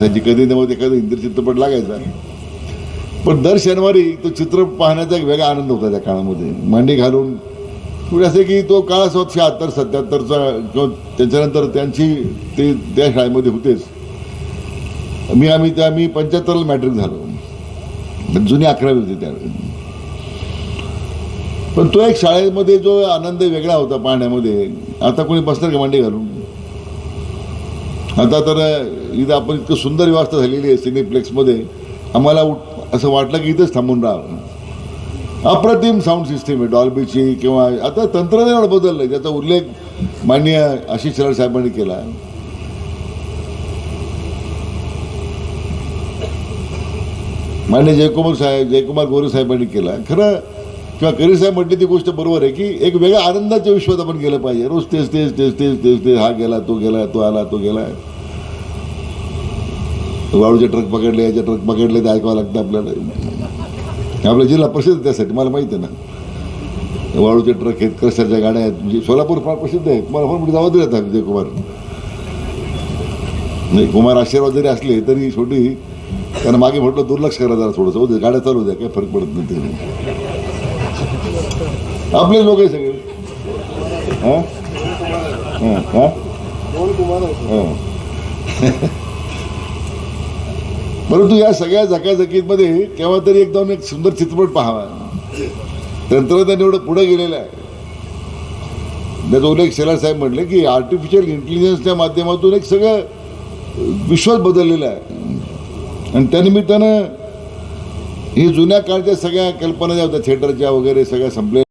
त्याची कधी नव्हते एखादा हिंदी चित्रपट लागायचा. पण दर शनिवारी तो चित्र पाहण्याचा एक वेगळा आनंद होता त्या काळामध्ये. मांडी घालून म्हणजे असं की तो काळ असो शहात्तर सत्याहत्तरचा किंवा त्याच्यानंतर त्यांची ते त्या शाळेमध्ये होतेच. मी आम्ही त्या मी पंच्याहत्तरला मॅट्रिक झालो. म्हणजे जुनी अकरावी होती त्यावेळी पण तो एक शाळेमध्ये जो आनंद वेगळा होता पाहण्यामध्ये आता कोणी बसणार का मांडी घालून? आता तर इथं आपण इतकं सुंदर व्यवस्था झालेली आहे सिनेप्लेक्समध्ये. आम्हाला उठ असं वाटलं की इथंच थांबून राहावं. अप्रतिम साऊंड सिस्टीम आहे डॉल्बीची किंवा आता तंत्रज्ञान एवढं बदललं ज्याचा उल्लेख माननीय आशिष शरण साहेबांनी केला मान्य जयकुमार साहेब जयकुमार गोरे साहेबांनी केला खरं किंवा करी साहेब म्हटली ती गोष्ट बरोबर आहे की एक वेगळ्या आनंदाच्या विश्वात आपण गेलं पाहिजे. रोज तेच तेच तेच तेच तेच तेच हा गेला तो गेला तो आला तो गेला. वाळूचे ट्रक पकडले याचे ट्रक पकडले ते ऐकावं लागतं आपल्याला. आपला जिल्हा प्रसिद्ध त्यासाठी मला माहिती आहे ना. वाळूचे ट्रक आहेत क्रशरच्या गाड्या आहेत म्हणजे सोलापूर फार प्रसिद्ध आहे. मला फार मोठी जबाबदारी येतात विजय कुमार. नाही कुमार आशीर्वाद जरी असले तरी छोटी त्यांना मागे म्हटलं दुर्लक्ष करा जरा थोडंसं. गाड्या चालू द्या काही फरक पडत नाही. आपलेच लोक आहे सगळे. हा? परंतु या सगळ्या झकाझकीमध्ये केव्हा तरी एकदम एक सुंदर चित्रपट पाहावा. तंत्रज्ञान एवढं पुढे गेलेलं आहे. त्याचा उल्लेख शेलार साहेब म्हटले की आर्टिफिशियल इंटेलिजन्सच्या माध्यमातून एक सगळं विश्वास बदललेला आहे. आणि त्यानिमित्तानं ही जुन्या काळच्या सगळ्या कल्पना ज्या होत्या थिएटरच्या वगैरे सगळ्या संपल्या